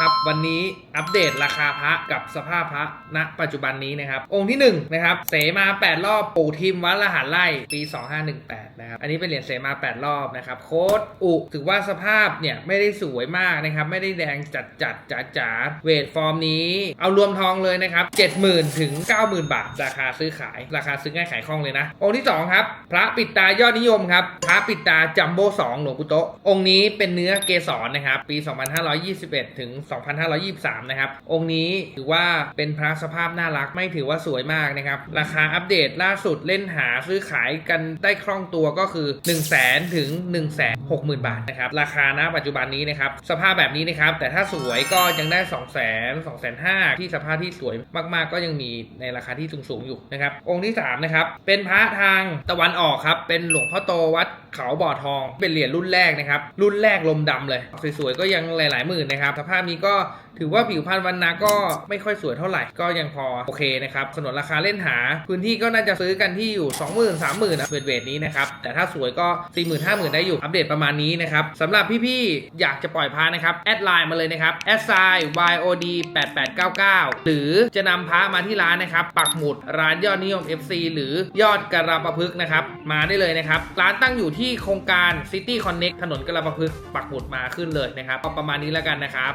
ฮะ วันนี้อัปเดตราคาพระกับสภาพพระณปัจจุบันนี้นะครับ องค์ที่1นะครับเสมา 8 รอบปู่ทิมวัดละหารไล่ปี 2518นะครับอันนี้เป็นเหรียญเสมา 8 รอบนะครับโค้ดอุถือว่าสภาพเนี่ยไม่ได้สวยมากนะครับไม่ได้แดงจัดจัดจ๋าจ๋าเวทฟอร์มนี้ เอารวมทองเลยนะครับ 70,000 ถึง 90,000 บาท ราคาซื้อขาย ราคาซื้อง่ายขายคล่องเลยนะ องค์ที่ 2 ครับ พระปิดตายอดนิยมครับพระปิดตาจัมโบ้2หลวงปู่โตองค์นี้เป็นเนื้อเกสรนะครับปี 2521 ถึง2523 นะครับ องค์นี้ถือว่าเป็นพระสภาพน่ารักไม่ถือว่าสวยมากนะครับ ราคาอัปเดตล่าสุดเล่นหาซื้อขายกันได้คล่องตัวก็คือ 1 0 0 0 0แถึง1 6 0 0 0 0 บาทนะครับ ราคาณปัจจุบันนี้นะครับ สภาพแบบนี้นะครับ แต่ถ้าสวยก็ยังได้ 2 0 0 0 0 0 2 5 0 0ที่สภาพที่สวยมากๆ ก็ยังมีในราคาที่สูงๆอยู่นะครับ องค์ที่3นะครับเป็นพระทางตะวันออกครับเป็นหลวงพ่อโตวัดเขาบ่อทอง เป็นเหรียญรุ่นแรกนะครับรุ่นแรกลมดำเลยสวยๆก็ยังหลายๆหมื่นนะครับสภาพนี้ก็ถือว่าผิวพรรณวันนาก็ไม่ค่อยสวยเท่าไหร่ ก็ยังพอโอเคนะครับสนนราคาเล่นหา พื้นที่ก็น่าจะซื้อกันที่อยู่ 20,000 30,000นะเวทเวทนี้นะครับ แต่ถ้าสวยก็ 40,000 50,000 ได้อยู่ อัปเดตประมาณนี้นะครับสำหรับพี่ๆ อยากจะปล่อยพานะครับ แอดไลน์มาเลยนะครับแอดไซ YOD 8899 หรือจะนำพามาที่ร้านนะครับ ปักหมุดร้านยอดนิยม FC หรือยอดกระประพฤกษ์นะครับ มาได้เลยนะครับ ร้านตั้งอยู่ที่โครงการ City Connect ถนนกระประพฤกษ์ปักหมุดมาขึ้นเลยนะครับก็ประมาณนี้แล้วกันนะครับ